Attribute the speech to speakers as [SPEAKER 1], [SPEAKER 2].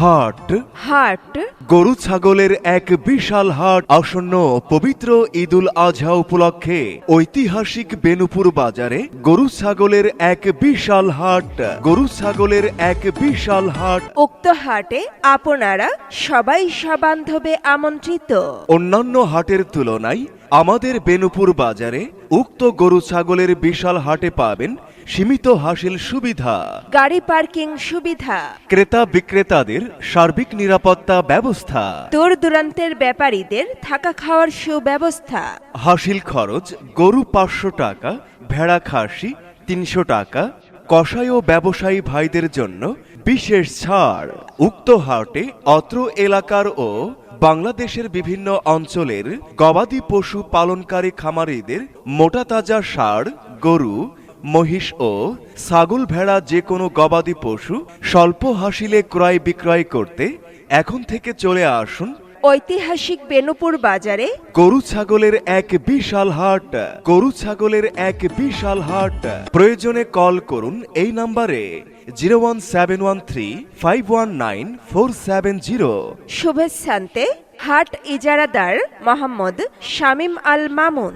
[SPEAKER 1] হাট।
[SPEAKER 2] হাট।
[SPEAKER 1] গরু ছাগলের এক বিশাল হাট আসন্ন পবিত্র ঈদুল আজহা উপলক্ষে ঐতিহাসিক বেনুপুর বাজারে গরু ছাগলের এক বিশাল হাট। গরু ছাগলের এক বিশাল হাট।
[SPEAKER 2] উক্ত হাটে আপনারা সবাই সবান্ধবে আমন্ত্রিত।
[SPEAKER 1] অন্যান্য হাটের তুলনায় আমাদের বেনুপুর বাজারে উক্ত গরু ছাগলের বিশাল হাটে পাবেন সীমিত হাসিল সুবিধা।
[SPEAKER 2] গাড়ি পার্কিং সুবিধা।
[SPEAKER 1] ক্রেতা বিক্রেতাদের সার্বিক নিরাপত্তা ব্যবস্থা।
[SPEAKER 2] দূর দূরান্তের ব্যাপারীদের থাকা খাওয়ার সুব্যবস্থা।
[SPEAKER 1] হাসিল খরচ গরু পাঁচশো টাকা ভেড়া খাসি তিনশো টাকা কসাই ও ব্যবসায়ী ভাইদের জন্য বিশেষ ছাড় উক্ত হাটে অত্র এলাকার ও বাংলাদেশের বিভিন্ন অঞ্চলের গবাদি পশু পালনকারী খামারিদের মোটা তাজা ষাঁড়, গরু, মহিষ ও ছাগল ভেড়া যে কোনো গবাদি পশু স্বল্প হাসিলে ক্রয় বিক্রয় করতে এখন থেকে চলে আসুন
[SPEAKER 2] ঐতিহাসিক বেনুপুর বাজারে
[SPEAKER 1] গরু ছাগলের এক বিশাল হাট। গরু ছাগলের এক বিশাল হাট। প্রয়োজনে কল করুন এই নাম্বারে zero one seven one three five one nine four seven zero.
[SPEAKER 2] শুভেচ্ছান্তে হাট ইজারাদার মোহাম্মদ শামীম আল মামুন।